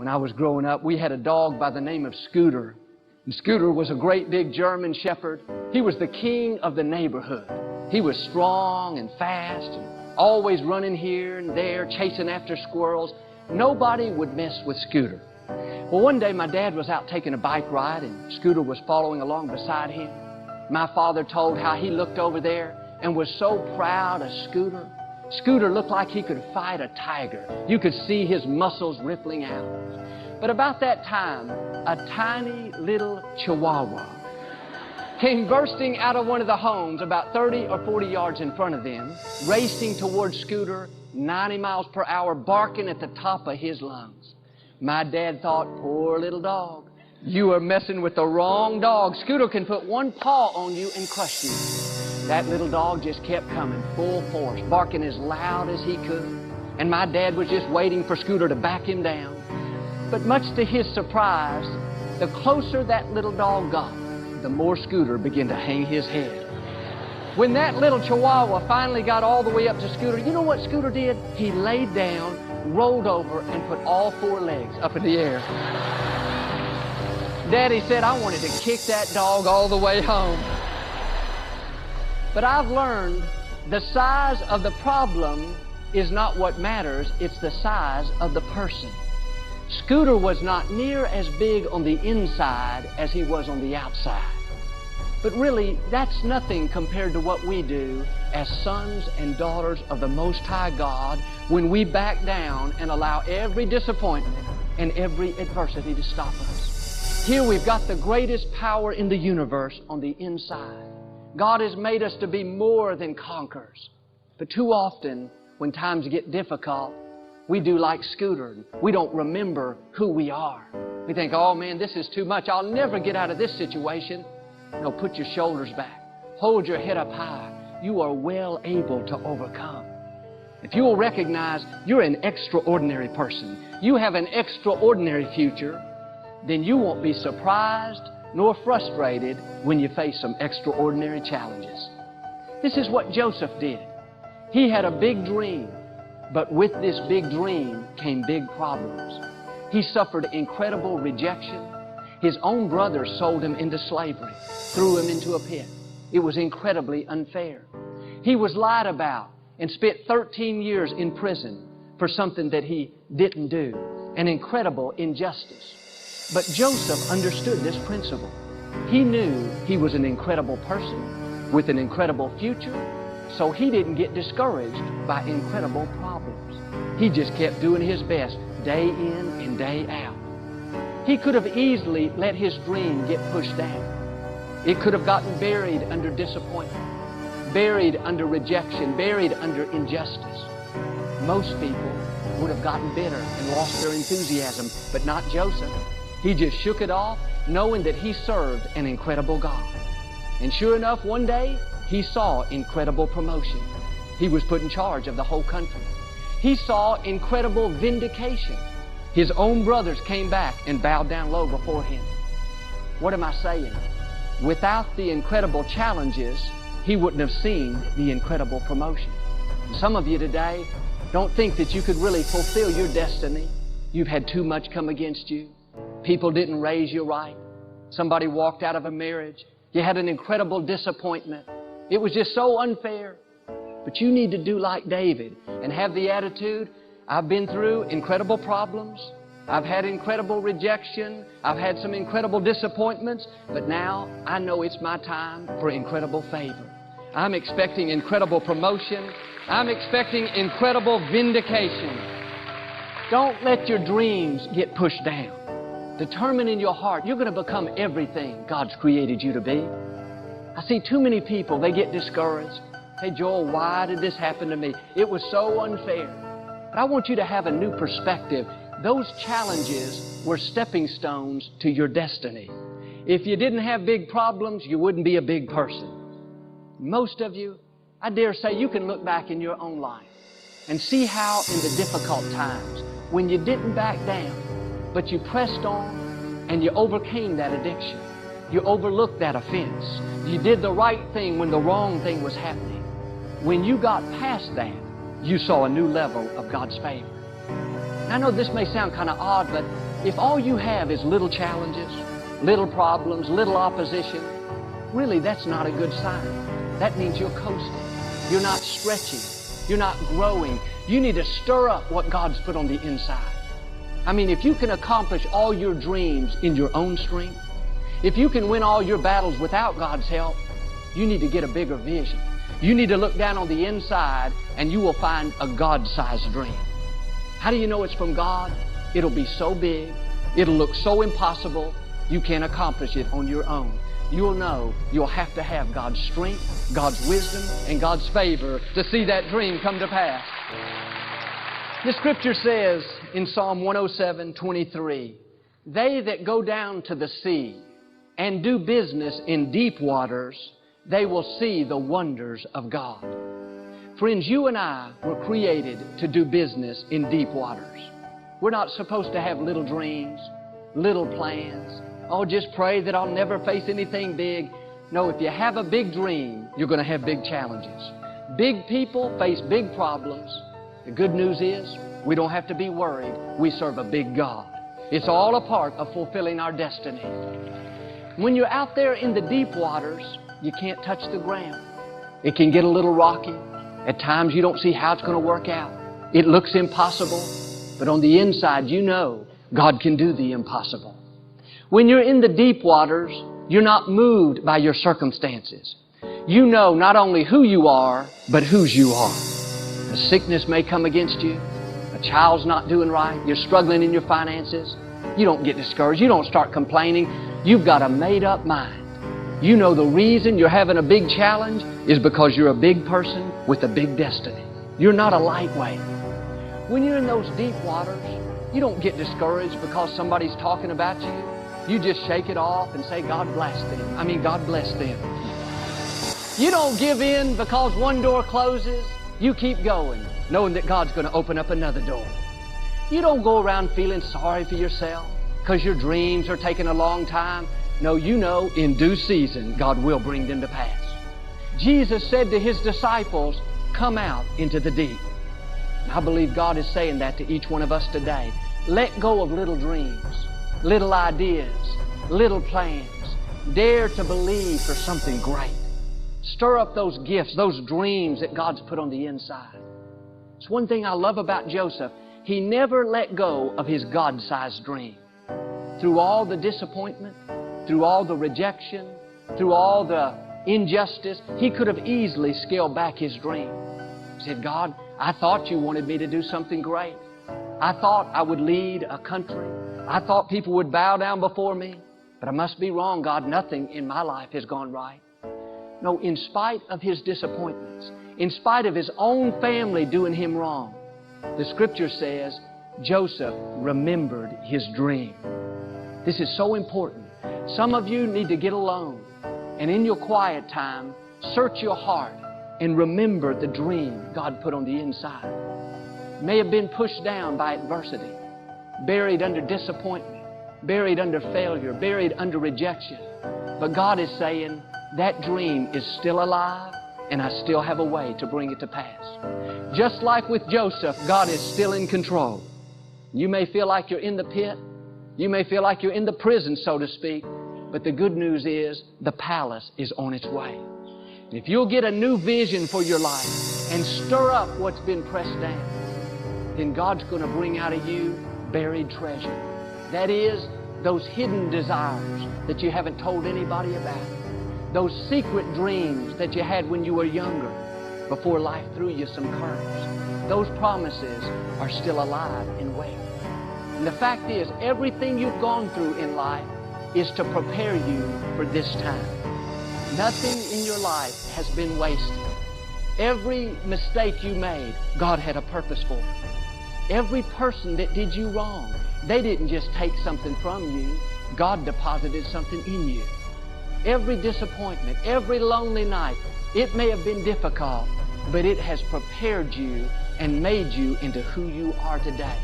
When I was growing up, we had a dog by the name of Scooter. And Scooter was a great big German shepherd. He was the king of the neighborhood. He was strong and fast and always running here and there, chasing after squirrels. Nobody would mess with Scooter. Well, one day my dad was out taking a bike ride and Scooter was following along beside him. My father told how he looked over there and was so proud of Scooter. Scooter looked like he could fight a tiger. You could see his muscles rippling out. But about that time, a tiny little chihuahua came bursting out of one of the homes about 30 or 40 yards in front of them, racing towards Scooter 90 miles per hour, barking at the top of his lungs. My dad thought, poor little dog, you are messing with the wrong dog. Scooter can put one paw on you and crush you. That little dog just kept coming full force, barking as loud as he could. And my dad was just waiting for Scooter to back him down. But much to his surprise, the closer that little dog got, the more Scooter began to hang his head. When that little chihuahua finally got all the way up to Scooter, you know what Scooter did? He laid down, rolled over, and put all four legs up in the air. Daddy said I wanted to kick that dog all the way home. But I've learned the size of the problem is not what matters, it's the size of the person. Scooter was not near as big on the inside as he was on the outside. But really, that's nothing compared to what we do as sons and daughters of the Most High God when we back down and allow every disappointment and every adversity to stop us. Here we've got the greatest power in the universe on the inside. God has made us to be more than conquerors. But too often, when times get difficult, we do like Scooter. We don't remember who we are. We think, oh man, this is too much. I'll never get out of this situation. No, put your shoulders back. Hold your head up high. You are well able to overcome. If you will recognize you're an extraordinary person, you have an extraordinary future, then you won't be surprised nor frustrated when you face some extraordinary challenges. This is what Joseph did. He had a big dream, but with this big dream came big problems. He suffered incredible rejection. His own brothers sold him into slavery, threw him into a pit. It was incredibly unfair. He was lied about and spent 13 years in prison for something that he didn't do. An incredible injustice. But Joseph understood this principle. He knew he was an incredible person with an incredible future, so he didn't get discouraged by incredible problems. He just kept doing his best day in and day out. He could have easily let his dream get pushed down. It could have gotten buried under disappointment, buried under rejection, buried under injustice. Most people would have gotten bitter and lost their enthusiasm, but not Joseph. He just shook it off, knowing that he served an incredible God. And sure enough, one day, he saw incredible promotion. He was put in charge of the whole country. He saw incredible vindication. His own brothers came back and bowed down low before him. What am I saying? Without the incredible challenges, he wouldn't have seen the incredible promotion. Some of you today don't think that you could really fulfill your destiny. You've had too much come against you. People didn't raise you right. Somebody walked out of a marriage. You had an incredible disappointment. It was just so unfair. But you need to do like David and have the attitude I've been through incredible problems. I've had incredible rejection. I've had some incredible disappointments. But now I know it's my time for incredible favor. I'm expecting incredible promotion. I'm expecting incredible vindication. Don't let your dreams get pushed down. Determine in your heart you're going to become everything God's created you to be. I see too many people, they get discouraged. Hey, Joel, why did this happen to me? It was so unfair. But I want you to have a new perspective. Those challenges were stepping stones to your destiny. If you didn't have big problems, you wouldn't be a big person. Most of you, I dare say you can look back in your own life and see how in the difficult times, when you didn't back down, but you pressed on and you overcame that addiction. You overlooked that offense. You did the right thing when the wrong thing was happening. When you got past that, you saw a new level of God's favor. I know this may sound kind of odd, but If all you have is little challenges, little problems, little opposition, really that's not a good sign. That means you're coasting. You're not stretching. You're not growing. You need to stir up what God's put on the inside. I mean, if you can accomplish all your dreams in your own strength, if you can win all your battles without God's help, you need to get a bigger vision. You need to look down on the inside and you will find a God-sized dream. How do you know it's from God? It'll be so big, it'll look so impossible, you can't accomplish it on your own. You'll know you'll have to have God's strength, God's wisdom, and God's favor to see that dream come to pass. The scripture says in Psalm 107, 23, They that go down to the sea and do business in deep waters, they will see the wonders of God. Friends, you and I were created to do business in deep waters. We're not supposed to have little dreams, little plans. Oh, just pray that I'll never face anything big. No, if you have a big dream, you're going to have big challenges. Big people face big problems. The good news is we don't have to be worried. We serve a big God. It's all a part of fulfilling our destiny. When you're out there in the deep waters, you can't touch the ground. It can get a little rocky. At times you don't see how it's going to work out. It looks impossible, but on the inside you know God can do the impossible. When you're in the deep waters, you're not moved by your circumstances. You know not only who you are, but whose you are. A sickness may come against you. A child's not doing right. You're struggling in your finances. You don't get discouraged. You don't start complaining. You've got a made up mind. You know the reason you're having a big challenge is because you're a big person with a big destiny. You're not a lightweight. When you're in those deep waters, you don't get discouraged because somebody's talking about you. You just shake it off and say, God bless them. I mean, God bless them. You don't give in because one door closes. You keep going, knowing that God's going to open up another door. You don't go around feeling sorry for yourself because your dreams are taking a long time. No, you know in due season God will bring them to pass. Jesus said to his disciples, Come out into the deep. I believe God is saying that to each one of us today. Let go of little dreams, little ideas, little plans. Dare to believe for something great. Stir up those gifts, those dreams that God's put on the inside. It's one thing I love about Joseph. He never let go of his God-sized dream. Through all the disappointment, through all the rejection, through all the injustice, he could have easily scaled back his dream. He said, God, I thought you wanted me to do something great. I thought I would lead a country. I thought people would bow down before me. But I must be wrong, God. Nothing in my life has gone right. No, in spite of his disappointments, in spite of his own family doing him wrong, the scripture says Joseph remembered his dream. This is so important. Some of you need to get alone and in your quiet time, search your heart and remember the dream God put on the inside. May have been pushed down by adversity, buried under disappointment, buried under failure, buried under rejection. But God is saying, that dream is still alive and I still have a way to bring it to pass. Just like with Joseph, God is still in control. You may feel like you're in the pit. You may feel like you're in the prison, so to speak. But the good news is the palace is on its way. If you'll get a new vision for your life and stir up what's been pressed down, then God's going to bring out of you buried treasure. That is, those hidden desires that you haven't told anybody about. Those secret dreams that you had when you were younger before life threw you some curves. Those promises are still alive and well. And the fact is, everything you've gone through in life is to prepare you for this time. Nothing in your life has been wasted. Every mistake you made, God had a purpose for. Every person that did you wrong, they didn't just take something from you. God deposited something in you. Every disappointment, every lonely night, it may have been difficult, but it has prepared you and made you into who you are today.